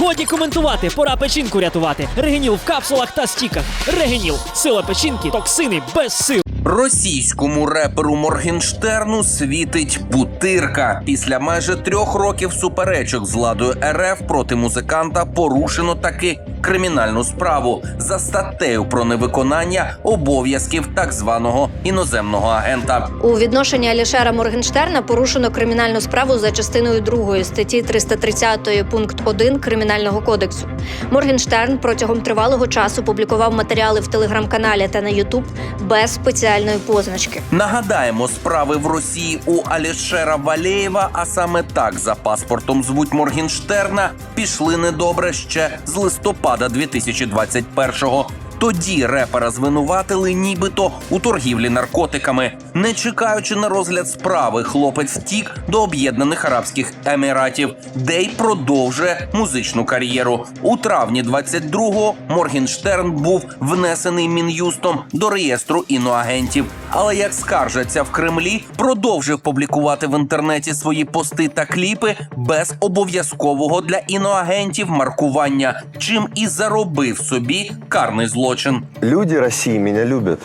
Годі коментувати, пора печінку рятувати. Регеніл в капсулах та стіках. Регеніл. Сила печінки, токсини без сил. Російському реперу Моргенштерну світить бутирка. Після майже трьох років суперечок з владою РФ проти музиканта порушено таки кримінальну справу за статтею про невиконання обов'язків так званого іноземного агента. У відношенні Алішера Моргенштерна порушено кримінальну справу за частиною 2 статті 330 пункт 1 Кримінального кодексу. Моргенштерн протягом тривалого часу публікував матеріали в телеграм-каналі та на Ютуб без спеціальної позначки. Нагадаємо, справи в Росії у Алішера Валєєва, а саме так за паспортом звуть Моргенштерна, пішли недобре ще з листопада 2021-го. Тоді репера звинуватили нібито у торгівлі наркотиками. Не чекаючи на розгляд справи, хлопець втік до Об'єднаних Арабських Еміратів, де й продовжує музичну кар'єру. У травні 22-го Моргенштерн був внесений мін'юстом до реєстру іноагентів. Але як скаржаться в Кремлі, продовжив публікувати в інтернеті свої пости та кліпи без обов'язкового для іноагентів маркування, чим і заробив собі карний злочин. Люди России меня любят.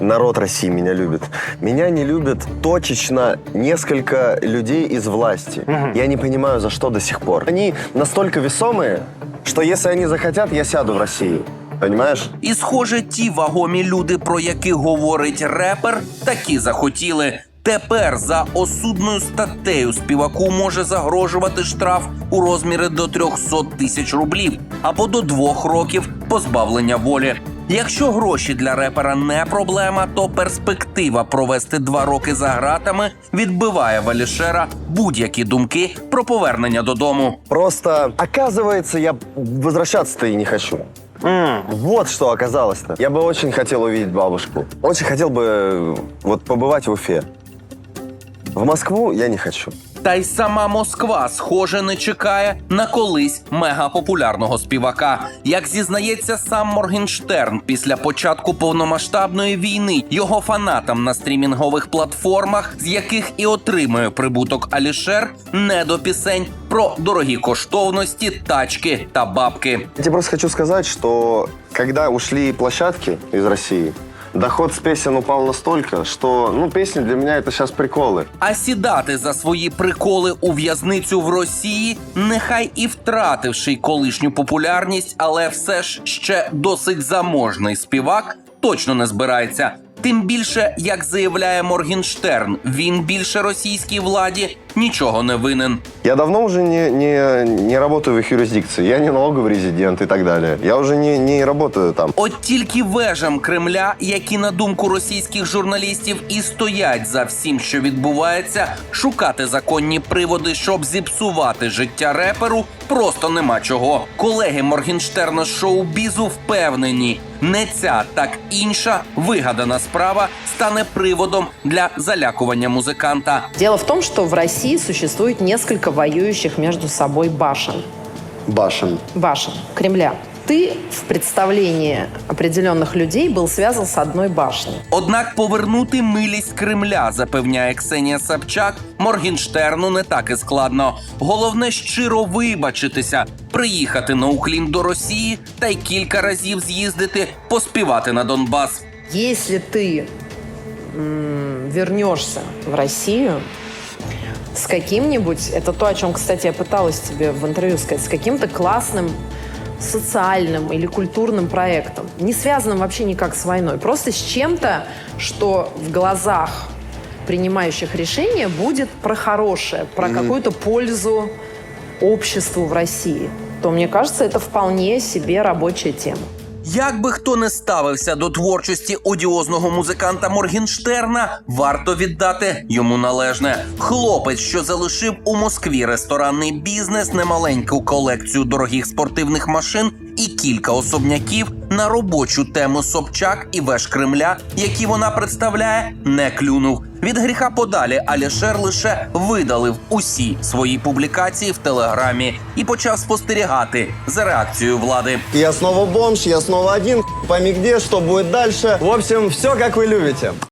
Народ России меня любит. Меня не любят точечно несколько людей из власти. Я не понимаю, за что до сих пор. Они настолько весомые, что если они захотят, я сяду в Россию. Понимаешь? І, схоже, ті вагомі люди, про яких говорить репер, такі захотіли. Тепер за осудною статтею співаку може загрожувати штраф у розмірі до 300 тисяч рублів або до двох років позбавлення волі. Якщо гроші для репера не проблема, то перспектива провести два роки за ґратами відбиває Валішера будь-які думки про повернення додому. Просто, оказывается, я возвращаться-то и не хочу. Вот что оказалось-то. Я бы очень хотел увидеть бабушку. Очень хотел бы э, вот побывать в Уфе. В Москву я не хочу. Та й сама Москва, схоже, не чекає на колись мегапопулярного співака. Як зізнається сам Моргенштерн, після початку повномасштабної війни його фанатам на стрімінгових платформах, з яких і отримує прибуток Алішер, не до пісень про дорогі коштовності, тачки та бабки. Я просто хочу сказать, что когда ушли площадки из России, доход с песен упал настолько, что, ну, песни для меня это сейчас приколы. А сідати за свої приколи у в'язницю в Росії, нехай і втративши колишню популярність, але все ж ще досить заможний співак, точно не збирається. Тим більше, як заявляє Моргенштерн, він більше російській владі нічого не винен. Я давно уже не, не, не работаю в их юрисдикции. Я не налоговый резидент и так далее. Я уже не, не работаю там. От тільки вежам Кремля, які на думку російських журналістів і стоять за всім, що відбувається, шукати законні приводи, щоб зіпсувати життя реперу, просто нема чого. Колеги Моргенштерна з шоу-бізу впевнені, не ця, так інша вигадана справа стане приводом для залякування музиканта. Дело в том, что в России существует несколько воюющих между собой башен. Башен. Башен Кремля Ты в представлении определенных людей был связан с одной башней. Однак повернути милість Кремля, запевняє Ксенія Собчак, Моргенштерну не так і складно. Головне щиро вибачитися, приїхати на уклін до Росії та й кілька разів з'їздити поспівати на Донбас. Если ты м, вернешься в Россию с каким-нибудь, это то, о чем, кстати, я пыталась тебе в интервью сказать, с каким-то классным социальным или культурным проектом, не связанным вообще никак с войной, просто с чем-то, что в глазах принимающих решения будет про хорошее, про какую-то пользу обществу в России, то, мне кажется, это вполне себе рабочая тема. Як би хто не ставився до творчості одіозного музиканта Моргенштерна, варто віддати йому належне. Хлопець, що залишив у Москві ресторанний бізнес, немаленьку колекцію дорогих спортивних машин і кілька особняків на робочу тему Собчак і веж Кремля, які вона представляє, не клюнув. Від гріха подалі Алішер лише видалив усі свої публікації в телеграмі і почав спостерігати за реакцією влади. Я знову бомж, я знову один, пойми что будет дальше. В общем, все як ви любите.